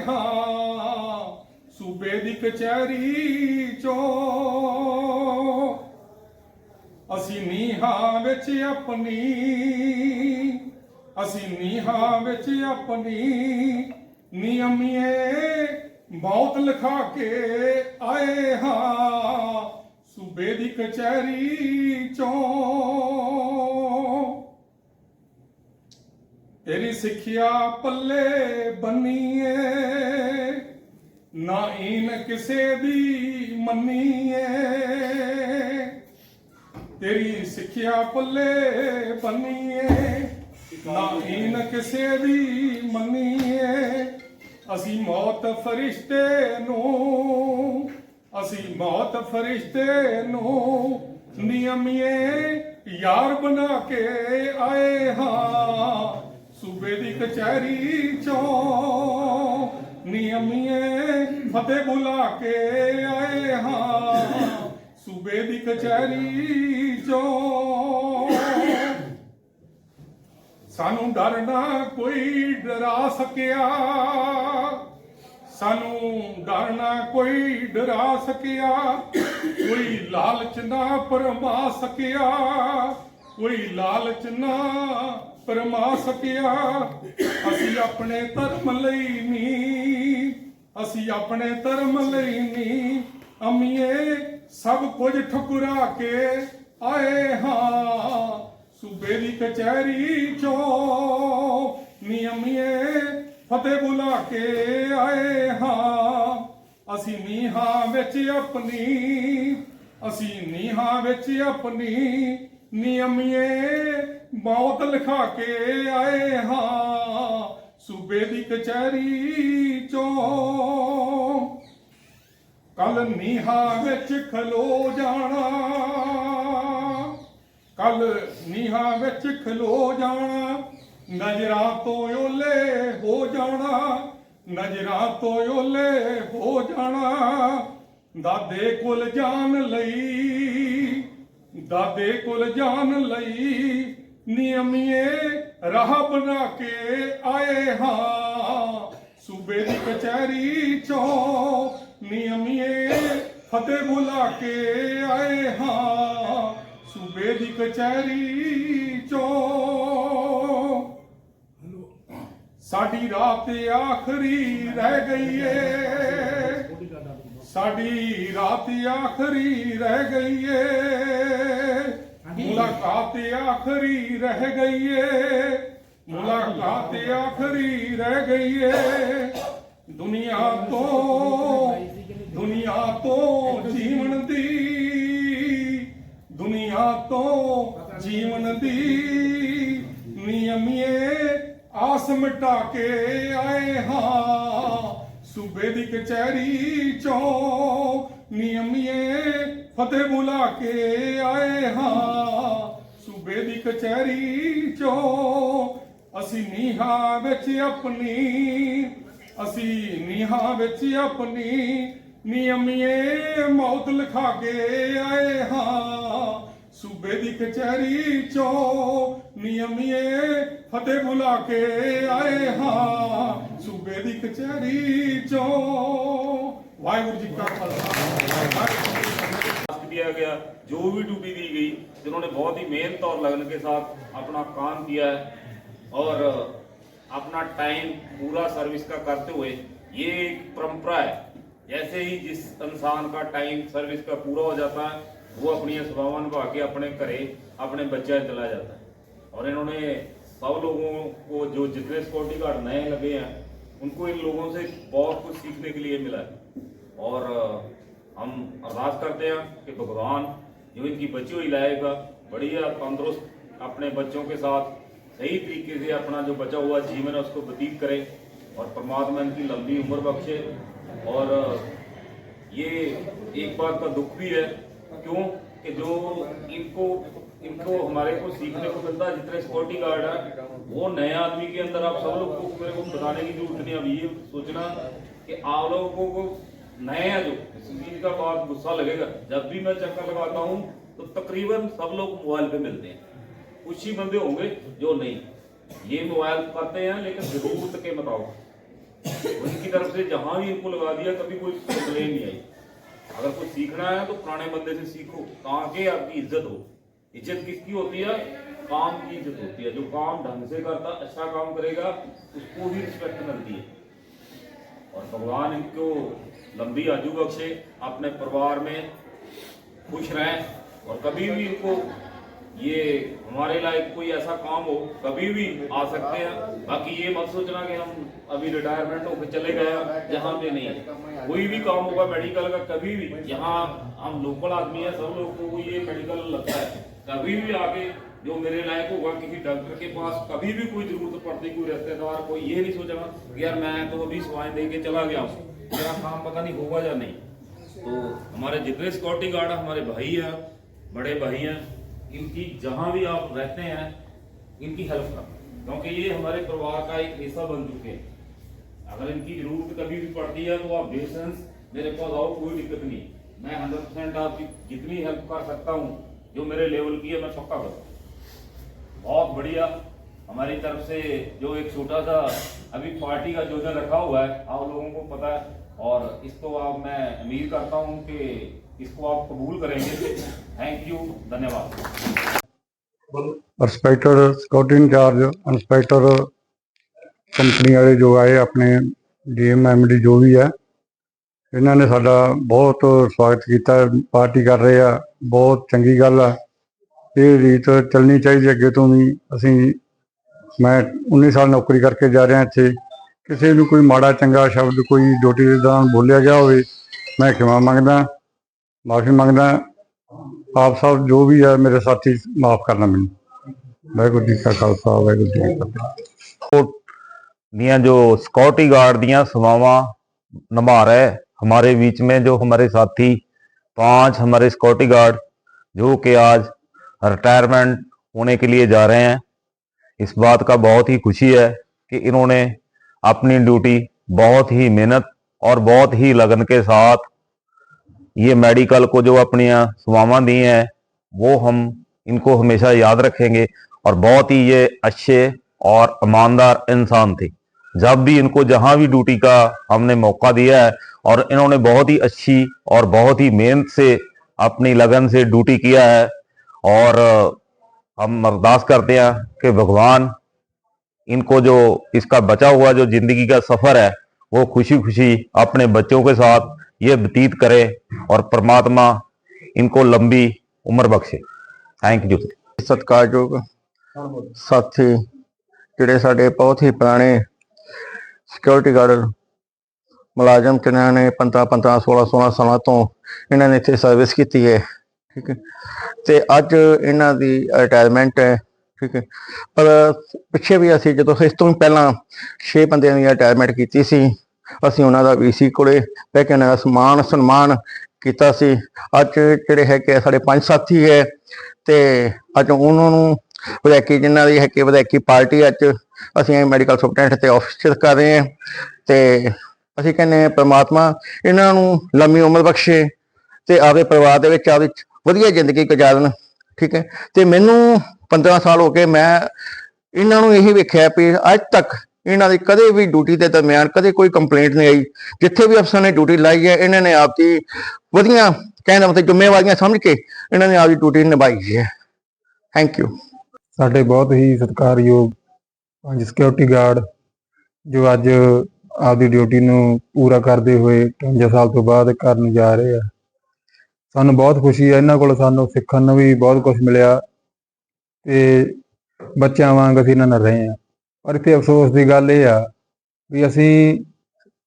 ਹਾਂ ਸੂਬੇ ਦੀ ਕਚਹਿਰੀ ਚੋਂ। ਅਸੀਂ ਨੀਹਾਂ ਵਿੱਚ ਆਪਣੀ, ਅਸੀਂ ਨੀਹਾਂ ਵਿੱਚ ਆਪਣੀ ਨਿਯਮੀਏ ਮੌਤ ਲਿਖਾ ਕੇ ਆਏ ਹਾਂ। ਸੂਬੇ ਦੀ ਕਚਹਿਰੀ ਚੋਂ। ਤੇਰੀ ਸਿੱਖਿਆ ਪੱਲੇ ਬੰਨੀਏ, ਨਾ ਇਨ ਕਿਸੇ ਦੀ ਮੰਨੀਏ। ਤੇਰੀ ਸਿੱਖਿਆ ਪੱਲੇ ਬੰਨੀਏ, ਨਾ ਇਨ ਕਿਸੇ ਦੀ ਮੰਨੀਏ। ਅਸੀਂ ਮੌਤ ਫਰਿਸ਼ਤੇ ਨੂੰ, ਅਸੀਂ ਮੌਤ ਫਰਿਸ਼ਤੇ ਨੂੰ ਨਿਯਮੀਏ, ਯਾਰ ਬਣਾ ਕੇ ਆਏ ਹਾਂ। ਸੂਬੇ ਦੀ ਕਚਹਿਰੀ ਚੋਂ ਨਿਯਮੀਏ ਫਤਿਹ ਬੁਲਾ ਕੇ ਆਏ ਹਾਂ। ਸੂਬੇ ਦੀ ਕਚਹਿਰੀ ਚੋਂ। ਸਾਨੂੰ ਡਰਨਾ ਕੋਈ ਡਰਾ ਸਕਿਆ। ਸਾਨੂੰ ਡਰਨਾ ਕੋਈ ਡਰਾ ਸਕਿਆ। ਕੋਈ ਲਾਲਚ ਨਾ ਪਰਮਾ ਸਕਿਆ। ਕੋਈ ਲਾਲਚ ਨਾ ਪਰਮਾ ਸਕਿਆ ਅਸੀਂ ਆਪਣੇ ਧਰਮ ਲਈ ਨਹੀਂ ਅਸੀਂ ਆਪਣੇ ਧਰਮ ਲਈ ਨਹੀਂ ਅਮੀਏ ਸਭ ਕੁਝ ਠੁਕਰਾ ਕੇ ਆਏ ਹਾਂ। ਸੂਬੇ ਦੀ ਕਚਹਿਰੀ ਚੋਂ ਨਿਯਮੀਏ ਫਤਿਹ ਬੁਲਾ ਕੇ ਆਏ ਹਾਂ। ਅਸੀਂ ਨੀਹਾਂ ਵਿੱਚ ਆਪਣੀ, ਅਸੀਂ ਨੀਹਾਂ ਵਿੱਚ ਆਪਣੀ ਨਿਯਮੀਏ ਮੌਤ ਲਿਖਾ ਕੇ ਆਏ ਹਾਂ। ਸੂਬੇ ਦੀ ਕਚਹਿਰੀ ਚੋਂ ਕੱਲ ਨੀਹਾਂ ਵਿੱਚ ਖਲੋ ਜਾਣਾ। ਕੱਲ ਨੀਹਾਂ ਵਿੱਚ ਖਲੋ ਜਾਣਾ। ਨਜ਼ਰਾਂ ਤੋਂ ਓਲੇ ਹੋ ਜਾਣਾ। ਨਜ਼ਰਾਂ ਤੋਂ ਓਲੇ ਹੋ ਜਾਣਾ। ਦਾਦੇ ਕੋਲ ਜਾਣ ਲਈ, ਦਾਦੇ ਕੋਲ ਜਾਣ ਲਈ ਨਿਯਮੀਏ ਰਾਹ ਬਣਾ ਕੇ ਆਏ ਹਾਂ। ਸੂਬੇ ਦੀ ਕਚਹਿਰੀ ਚੋਂ ਨਿਯਮੀਏ ਫਤਿਹ ਬੁਲਾ ਕੇ ਆਏ ਹਾਂ। ਸੂਬੇ ਦੀ ਕਚਹਿਰੀ ਚੋਂ ਸਾਡੀ ਰਾਤ ਆਖਰੀ ਰਹਿ ਗਈ ਏ। ਸਾਡੀ ਰਾਤ ਆਖਰੀ ਰਹਿ ਗਈ ਏ। ਮੁਲਾਕਾਤ ਆਖਰੀ ਰਹਿ ਗਈ ਏ ਮੁਲਾਕਾਤ ਆਖਰੀ ਰਹਿ ਗਈ ਏ ਦੁਨੀਆ ਤੋਂ ਦੁਨੀਆ ਤੋਂ ਜੀਵਨ ਦੀ, ਦੁਨੀਆ ਤੋਂ ਜੀਵਨ ਦੀ ਨਿਯਮੀਏ ਆਸ ਮਿਟਾ ਕੇ ਆਏ ਹਾਂ। ਸੂਬੇ ਦੀ ਕਚਹਿਰੀ ਚੋਂ ਨਿਯਮੀਏ ਫਤਿਹ ਬੁਲਾ ਕੇ ਆਏ ਹਾਂ। ਸੂਬੇ ਦੀ ਕਚਹਿਰੀ ਚੋਂ ਅਸੀਂ ਨੀਹਾਂ ਵਿੱਚ ਆਪਣੀ, ਅਸੀਂ ਨੀਹਾਂ ਵਿੱਚ ਆਪਣੀ ਨਿਯਮੀਏ ਮੌਤ ਲਿਖਾ ਕੇ ਆਏ ਹਾਂ। सूबे की कचहरी चो, नियमिए फतेह बुला के आए हाँ। सूबे की कचहरी चो। वाहगुरु जी का खालसा। दिया गया, जो भी ड्यूटी दी गई, जिन्होंने बहुत ही मेहनत और लगन के साथ अपना काम किया है और अपना टाइम पूरा सर्विस का करते हुए, ये एक परंपरा है। जैसे ही जिस इंसान का टाइम सर्विस का पूरा हो जाता है वो अपनी सेवावां निभा के अपने घरे, अपने बच्चे चला जाता है। और इन्होंने सब लोगों को जो जितने सिक्योरिटी गार्ड नए लगे हैं, उनको इन लोगों से बहुत कुछ सीखने के लिए मिला है। और हम अरदास करते हैं कि भगवान जो इनकी बची हुई लाएगा, बढ़िया तंदुरुस्त अपने बच्चों के साथ सही तरीके से अपना जो बचा हुआ जीवन है, उसको व्यतीत करे और परमात्मा इनकी लंबी उम्र बख्शे। और ये एक बात का दुख भी है क्यों? कि जो इनको इनको हमारे को सीखने को मिलता है, जितने सिक्योरिटी गार्ड है, वो नए आदमी के अंदर आप सब लोग को मेरे को बताने की ज़रूरत नहीं अब ये सोचना कि आप लोगों को नए हैं जो चीज़ का बहुत गुस्सा लगेगा। जब भी मैं चक्कर लगाता हूँ तो तकरीबन सब लोग मोबाइल पे मिलते हैं। कुछ ही बंदे होंगे जो नहीं। ये मोबाइल करते हैं, लेकिन ज़रूरत के बताओ उनकी तरफ़ से जहाँ भी इनको लगा दिया, कभी कोई कंप्लेन नहीं आई। अगर कुछ सीखना है तो पुराने बंदे से सीखो, ताकि आपकी इज़्ज़त हो। इज़्ज़त किसकी होती है? काम की इज़्ज़त होती है। जो काम ढंग से करता अच्छा काम करेगा, उसको भी रिस्पेक्ट मिलती है। और भगवान इनको लंबी आजू बख्शे, अपने परिवार में खुश रहें, और कभी भी इनको ये हमारे लायक कोई ऐसा काम हो, कभी भी आ सकते हैं। बाकी ये मत सोचना कि हम अभी रिटायरमेंट होकर चले गए यहाँ पे नहीं। कोई भी काम होगा मेडिकल का, कभी भी यहाँ हम लोकल आदमी है, सब लोगों को ये मेडिकल लगता है। कभी भी आके जो मेरे लायक होगा किसी डॉक्टर के पास, कभी भी कोई ज़रूरत पड़ती, कोई रिश्तेदार, कोई ये नहीं सोचना यार मैं तो अभी सवाएँ दे के चला गया हूँ। मेरा काम पता नहीं होगा या नहीं। तो हमारे जितने सिक्योरिटी गार्ड हमारे भाई हैं, बड़े भाई हैं इनकी जहाँ भी आप रहते हैं, इनकी हेल्प करें। क्योंकि ये हमारे परिवार का एक हिस्सा बन चुके हैं। अगर इनकी ज़रूरत कभी भी पड़ती है तो आप बेसेंस मेरे पास आओ, कोई दिक्कत नहीं। मैं हंड्रेड परसेंट आपकी जितनी हेल्प कर सकता हूँ, जो मेरे लेवल की है, मैं पक्का करूँ। बहुत बढ़िया। हमारी तरफ़ से जो एक छोटा सा अभी पार्टी का योजना रखा हुआ है, आप लोगों को पता है। और इसको आप, मैं उम्मीद करता हूँ कि इसको आप कबूल करेंगे। ਥੈਂਕ ਯੂ ਧੰਨਵਾਦ inspector security incharge inspector company ਵਾਲੇ ਜੋ ਆਏ, ਆਪਣੇ ਡੀਐਮ ਐਮਡੀ ਜੋ ਵੀ ਹੈ, ਇਹਨਾਂ ਨੇ ਸਾਡਾ ਬਹੁਤ ਸਵਾਗਤ ਕੀਤਾ, ਪਾਰਟੀ ਕਰ ਰਹੇ ਆ, ਬਹੁਤ ਚੰਗੀ ਗੱਲ ਆ। ਇਹ ਰੀਤ ਚੱਲਣੀ ਚਾਹੀਦੀ, ਅੱਗੇ ਤੋਂ ਵੀ ਅਸੀਂ, ਮੈਂ 19 ਸਾਲ ਨੌਕਰੀ ਕਰਕੇ ਜਾ ਰਿਹਾ ਇੱਥੇ। ਕਿਸੇ ਨੂੰ ਕੋਈ ਮਾੜਾ ਚੰਗਾ ਸ਼ਬਦ, ਕੋਈ ਡੋਟੀ ਦੇ ਦੌਰਾਨ ਬੋਲਿਆ ਗਿਆ ਹੋਵੇ, ਮੈਂ ਖਿਮਾ ਮੰਗਦਾ, ਮਾਫੀ ਮੰਗਦਾ। ਆਪ ਸਭ ਜੋ ਵੀ ਹੈ ਮੇਰੇ ਸਾਥੀ ਮਾਫ ਕਰਨਾ ਮੈਨੂੰ ਵਾਹਿਗੁਰੂ ਜੀ ਕਾ ਖਾਲਸਾ ਵਾਹਿਗੁਰੂ ਜੀ ਕੀ ਫਤਿਹ ਦੀਆਂ ਜੋ सिक्योरिटी गार्ड ਦੀਆਂ सेवावां निभा रहे हमारे बीच में जो हमारे साथी पांच हमारे सिक्योरिटी गार्ड जो कि आज रिटायरमेंट होने के लिए जा रहे हैं इस बात का बहुत ही खुशी है कि इन्होंने अपनी ड्यूटी बहुत ही मेहनत और बहुत ही लगन के साथ ये मेडिकल को जो अपनी सेवावां दी हैं, वो हम इनको हमेशा याद रखेंगे। और बहुत ही ये अच्छे और ईमानदार इंसान थे। जब भी इनको जहाँ भी ड्यूटी का हमने मौका दिया है, और इन्होंने बहुत ही अच्छी और बहुत ही मेहनत से अपनी लगन से ड्यूटी किया है, और हम अरदास करते हैं कि भगवान इनको जो इसका बचा हुआ जो ज़िंदगी का सफ़र है, वो खुशी खुशी अपने बच्चों के साथ ये व्यतीत करे और परमात्मा इनको लंबी उम्र बख्शे थैंक यू ਸਤਿਕਾਰਯੋਗ ਸਾਥੀ ਜਿਹੜੇ ਸਾਡੇ ਬਹੁਤ ਹੀ ਪੁਰਾਣੇ ਸਿਕਿਉਰਿਟੀ ਗਾਰਡ ਮੁਲਾਜ਼ਮ ਜਿਨ੍ਹਾਂ ਨੇ 15 15 16 16 ਸਾਲਾਂ ਤੋਂ ਇਹਨਾਂ ਨੇ ਇੱਥੇ ਸਰਵਿਸ ਕੀਤੀ ਹੈ ਠੀਕ ਹੈ ਤੇ ਅੱਜ ਇਹਨਾਂ ਦੀ ਰਿਟਾਇਰਮੈਂਟ ਹੈ ਠੀਕ ਹੈ ਪਰ ਪਿੱਛੇ ਵੀ ਅਸੀਂ ਜਦੋਂ ਇਸ ਤੋਂ ਵੀ ਪਹਿਲਾਂ 6 ਬੰਦਿਆਂ ਦੀ ਰਿਟਾਇਰਮੈਂਟ ਕੀਤੀ ਸੀ ਅਸੀਂ ਉਹਨਾਂ ਦਾ ਵੀਸੀ ਕੋਲੇ ਬਹਿ ਕੇ ਉਹਨਾਂ ਦਾ ਸਮਾਨ ਸਨਮਾਨ ਕੀਤਾ ਸੀ। ਅੱਜ ਜਿਹੜੇ ਹੈਗੇ ਆ, ਸਾਡੇ ਪੰਜ ਸਾਥੀ ਹੈ ਤੇ ਅੱਜ ਉਹਨਾਂ ਨੂੰ ਵਿਧਾਇਕੀ, ਜਿਨ੍ਹਾਂ ਦੀ ਹੈ ਕਿ ਵਿਧਾਇਕੀ ਪਾਰਟੀ ਅੱਜ ਅਸੀਂ ਮੈਡੀਕਲ ਸੁਪਰਡੈਂਟ ਤੇ ਆਫਿਸ ਕਰ ਰਹੇ ਹਾਂ ਤੇ ਅਸੀਂ ਕਹਿੰਦੇ ਹਾਂ ਪ੍ਰਮਾਤਮਾ ਇਹਨਾਂ ਨੂੰ ਲੰਮੀ ਉਮਰ ਬਖਸ਼ੇ ਤੇ ਆਪਦੇ ਪਰਿਵਾਰ ਦੇ ਵਿੱਚ ਆਪਦੀ ਵਧੀਆ ਜ਼ਿੰਦਗੀ ਗੁਜ਼ਾਰਨ, ਠੀਕ ਹੈ। ਤੇ ਮੈਨੂੰ 15 ਸਾਲ ਹੋ ਕੇ ਮੈਂ ਇਹਨਾਂ ਨੂੰ ਇਹੀ ਵੇਖਿਆ ਵੀ ਅੱਜ ਤੱਕ ਇਹਨਾਂ ਦੀ ਕਦੇ ਵੀ ਡਿਊਟੀ ਦੇ ਦਰਮਿਆਨ ਕਦੇ ਕੋਈ ਕੰਪਲੇਂਟ ਨਹੀਂ ਆਈ। ਜਿੱਥੇ ਵੀ ਅਫਸਰ ਨੇ ਡਿਊਟੀ ਲਾਈ ਹੈ, ਇਹਨਾਂ ਨੇ ਆਪਦੀ ਵਧੀਆ ਕਹਿਣ ਦਾ ਮਤਲਬ ਜ਼ਿੰਮੇਵਾਰੀਆਂ ਸਮਝ ਕੇ ਇਹਨਾਂ ਨੇ ਆਪਦੀ ਡਿਊਟੀ ਨਿਭਾਈ ਹੈ। ਥੈਂਕ ਯੂ ਸਾਡੇ ਬਹੁਤ ਹੀ ਸਤਿਕਾਰਯੋਗ ਪੰਜ ਸਿਕਿਉਰਿਟੀ ਗਾਰਡ ਜੋ ਅੱਜ ਆਪਦੀ ਡਿਊਟੀ ਨੂੰ ਪੂਰਾ ਕਰਦੇ ਹੋਏ 53 ਸਾਲ ਤੋਂ ਬਾਅਦ ਕਰਨ ਜਾ ਰਹੇ ਆ। ਸਾਨੂੰ ਬਹੁਤ ਖੁਸ਼ੀ ਹੈ, ਇਹਨਾਂ ਕੋਲ ਸਾਨੂੰ ਸਿੱਖਣ ਨੂੰ ਵੀ ਬਹੁਤ ਕੁਝ ਮਿਲਿਆ ਤੇ ਬੱਚਿਆਂ ਵਾਂਗ ਅਸੀਂ ਇਹਨਾਂ ਨਾਲ ਰਹੇ ਆ ਪਰ ਇੱਥੇ ਅਫਸੋਸ ਦੀ ਗੱਲ ਇਹ ਆ ਵੀ ਅਸੀਂ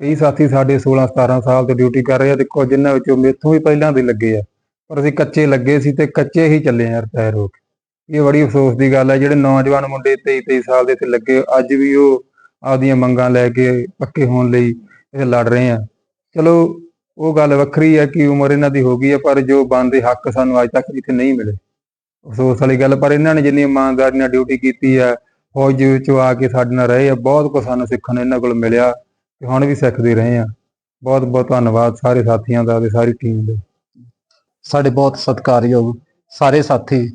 ਕਈ ਸਾਥੀ ਸਾਡੇ 16 17 ਸਾਲ ਤੋਂ ਡਿਊਟੀ ਕਰ ਰਹੇ ਆ ਦੇਖੋ ਕੁਝ ਜਿਨ੍ਹਾਂ ਵਿੱਚੋਂ ਮੇਥੋਂ ਵੀ ਪਹਿਲਾਂ ਦੇ ਲੱਗੇ ਆ। ਪਰ ਅਸੀਂ ਕੱਚੇ ਲੱਗੇ ਸੀ ਤੇ ਕੱਚੇ ਹੀ ਚੱਲੇ ਆ ਰਿਟਾਇਰ ਹੋ ਕੇ। ਇਹ ਬੜੀ ਅਫਸੋਸ ਦੀ ਗੱਲ ਹੈ ਜਿਹੜੇ ਨੌਜਵਾਨ ਮੁੰਡੇ 23 23 ਸਾਲ ਦੇ ਇੱਥੇ ਲੱਗੇ, ਅੱਜ ਵੀ ਉਹ ਆਪਦੀਆਂ ਮੰਗਾਂ ਲੈ ਕੇ ਪੱਕੇ ਹੋਣ ਲਈ ਇੱਥੇ ਲੜ ਰਹੇ ਆ। ਚਲੋ, ਉਹ ਗੱਲ ਵੱਖਰੀ ਹੈ ਕਿ ਉਮਰ ਇਹਨਾਂ ਦੀ ਹੋ ਗਈ ਹੈ ਪਰ ਜੋ ਬਣਦੇ ਹੱਕ ਸਾਨੂੰ ਅੱਜ ਤੱਕ ਇੱਥੇ ਨਹੀਂ ਮਿਲੇ। ਅਫਸੋਸ ਵਾਲੀ ਗੱਲ ਪਰ ਇਹਨਾਂ ਨੇ ਜਿੰਨੀ ਇਮਾਨਦਾਰੀ ਨਾਲ ਡਿਊਟੀ ਕੀਤੀ ਆ ਫੌਜ ਦੇ ਵਿੱਚੋਂ ਆ ਕੇ ਸਾਡੇ ਨਾਲ ਰਹੇ ਆ, ਬਹੁਤ ਕੁਝ ਸਾਨੂੰ ਸਿੱਖਣ ਇਹਨਾਂ ਕੋਲ ਮਿਲਿਆ ਤੇ ਹੁਣ ਵੀ ਸਿੱਖਦੇ ਰਹੇ ਆ। ਬਹੁਤ ਬਹੁਤ ਧੰਨਵਾਦ ਸਾਰੇ ਸਾਥੀਆਂ ਦਾ ਤੇ ਸਾਰੀ ਟੀਮ ਦਾ। ਸਾਡੇ ਬਹੁਤ ਸਤਿਕਾਰਯੋਗ ਸਾਰੇ ਸਾਥੀ,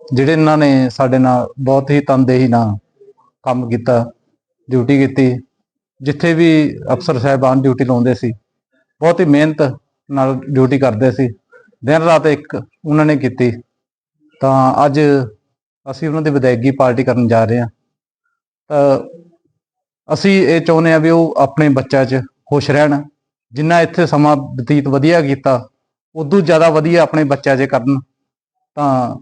ਜਿਹੜੇ ਇਹਨਾਂ ਨੇ ਸਾਡੇ ਨਾਲ ਬਹੁਤ ਹੀ ਤਨਦੇਹੀ ਨਾਲ ਕੰਮ ਕੀਤਾ ਡਿਊਟੀ ਕੀਤੀ, ਜਿੱਥੇ ਵੀ ਅਫਸਰ ਸਾਹਿਬਾਨ ਡਿਊਟੀ ਲਾਉਂਦੇ ਸੀ, ਬਹੁਤ ਹੀ ਮਿਹਨਤ ਨਾਲ ਡਿਊਟੀ ਕਰਦੇ ਸੀ। ਦਿਨ ਰਾਤ ਇੱਕ ਉਹਨਾਂ ਨੇ ਕੀਤੀ। ਤਾਂ ਅੱਜ ਅਸੀਂ ਉਹਨਾਂ ਦੀ ਵਿਦਾਇਗੀ ਪਾਰਟੀ ਕਰਨ ਜਾ ਰਹੇ ਹਾਂ। ਤਾਂ ਅਸੀਂ ਇਹ ਚਾਹੁੰਦੇ ਹਾਂ ਵੀ ਉਹ ਆਪਣੇ ਬੱਚਿਆਂ 'ਚ ਖੁਸ਼ ਰਹਿਣ, ਜਿੰਨਾ ਇੱਥੇ ਸਮਾਂ ਬਤੀਤ ਵਧੀਆ ਕੀਤਾ, ਉਦੋਂ ਜ਼ਿਆਦਾ ਵਧੀਆ ਆਪਣੇ ਬੱਚਿਆਂ 'ਚ ਕਰਨ। ਤਾਂ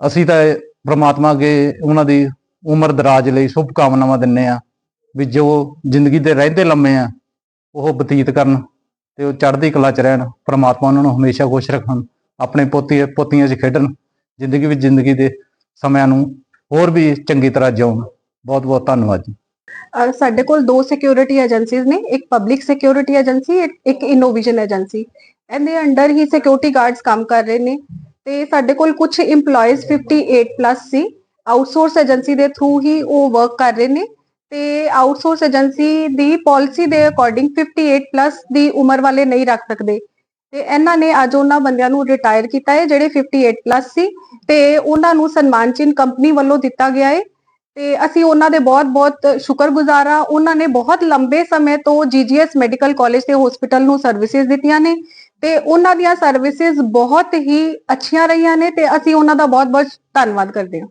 ਅਸੀਂ ਤਾਂ ਇਹ ਪ੍ਰਮਾਤਮਾ ਅੱਗੇ ਉਹਨਾਂ ਦੀ ਉਮਰ ਦਰਾਜ ਲਈ ਸ਼ੁਭ ਕਾਮਨਾਵਾਂ ਦਿੰਨੇ ਆ ਵੀ ਜੋ ਜ਼ਿੰਦਗੀ ਦੇ ਰਹਿੰਦੇ ਲੰਮੇ ਆ, ਉਹ ਬਤੀਤ ਕਰਨ ਤੇ ਉਹ ਚੜ੍ਹਦੀ ਕਲਾ 'ਚ ਰਹਿਣ, ਪ੍ਰਮਾਤਮਾ ਉਹਨਾਂ ਨੂੰ ਹਮੇਸ਼ਾ ਖੁਸ਼ ਰੱਖਣ, ਆਪਣੇ ਪੋਤੀ ਪੋਤੀਆਂ 'ਚ ਖੇਡਣ, ਜ਼ਿੰਦਗੀ ਵਿੱਚ ਜ਼ਿੰਦਗੀ ਦੇ ਸਮਿਆਂ ਨੂੰ ਹੋਰ ਵੀ ਚੰਗੀ ਤਰ੍ਹਾਂ ਜਿਉਣ। ਬਹੁਤ ਬਹੁਤ ਧੰਨਵਾਦ ਜੀ। ਸਾਡੇ ਕੋਲ ਦੋ ਸਿਕਿਉਰਿਟੀ ਏਜੰਸੀਜ਼ ਨੇ, ਇੱਕ ਪਬਲਿਕ ਸਿਕਿਉਰਿਟੀ ਏਜੰਸੀ ਇੱਕ ਇਨੋਵੇਸ਼ਨ ਏਜੰਸੀ ਇਹਦੇ ਅੰਡਰ ਹੀ ਸਿਕਿਉਰਿਟੀ ਗਾਰਡਸ ਕੰਮ ਕਰ ਰਹੇ ਨੇ ਤੇ ਸਾਡੇ ਕੋਲ ਕੁਝ EMPLOYEES 58 ਪਲੱਸ ਸੀ। ਆਊਟਸੋਰਸ ਏਜੰਸੀ ਦੇ ਥਰੂ ਹੀ ਉਹ ਵਰਕ ਕਰ ਰਹੇ ਨੇ ਤੇ ਆਊਟਸੋਰਸ ਏਜੰਸੀ ਦੀ ਪਾਲਿਸੀ ਦੇ ਅਕੋਰਡਿੰਗ 58 ਪਲੱਸ ਦੀ ਉਮਰ ਵਾਲੇ ਨਹੀਂ ਰੱਖ ਸਕਦੇ। ਤੇ ਇਹਨਾਂ ਨੇ ਅੱਜ ਉਹਨਾਂ ਬੰਦਿਆਂ ਨੂੰ ਰਿਟਾਇਰ ਕੀਤਾ ਹੈ, ਜਿਹੜੇ 58 ਪਲੱਸ ਸੀ ਤੇ ਉਹਨਾਂ ਨੂੰ ਸਨਮਾਨ ਚਿੰਨ ਕੰਪਨੀ ਵੱਲੋਂ ਦਿੱਤਾ ਗਿਆ ਹੈ ਤੇ ਅਸੀਂ ਉਹਨਾਂ ਦੇ ਬਹੁਤ-ਬਹੁਤ ਸ਼ੁਕਰਗੁਜ਼ਾਰ ਆ ਉਹਨਾਂ ਨੇ ਬਹੁਤ ਲੰਬੇ ਸਮੇਂ ਤੋਂ ਜੀਜੀਐਸ ਮੈਡੀਕਲ ਕਾਲਜ ਤੇ ਹਸਪੀਟਲ ਨੂੰ ਸਰਵਿਸਿਜ਼ ਦਿੱਤੀਆਂ ਨੇ ਤੇ ਉਹਨਾਂ ਦੀਆਂ ਸਰਵਿਸਿਜ਼ ਬਹੁਤ ਹੀ ਅੱਛੀਆਂ ਰਹੀਆਂ ਨੇ ਤੇ ਅਸੀਂ ਉਹਨਾਂ ਦਾ ਬਹੁਤ-ਬਹੁਤ ਧੰਨਵਾਦ ਕਰਦੇ ਹਾਂ।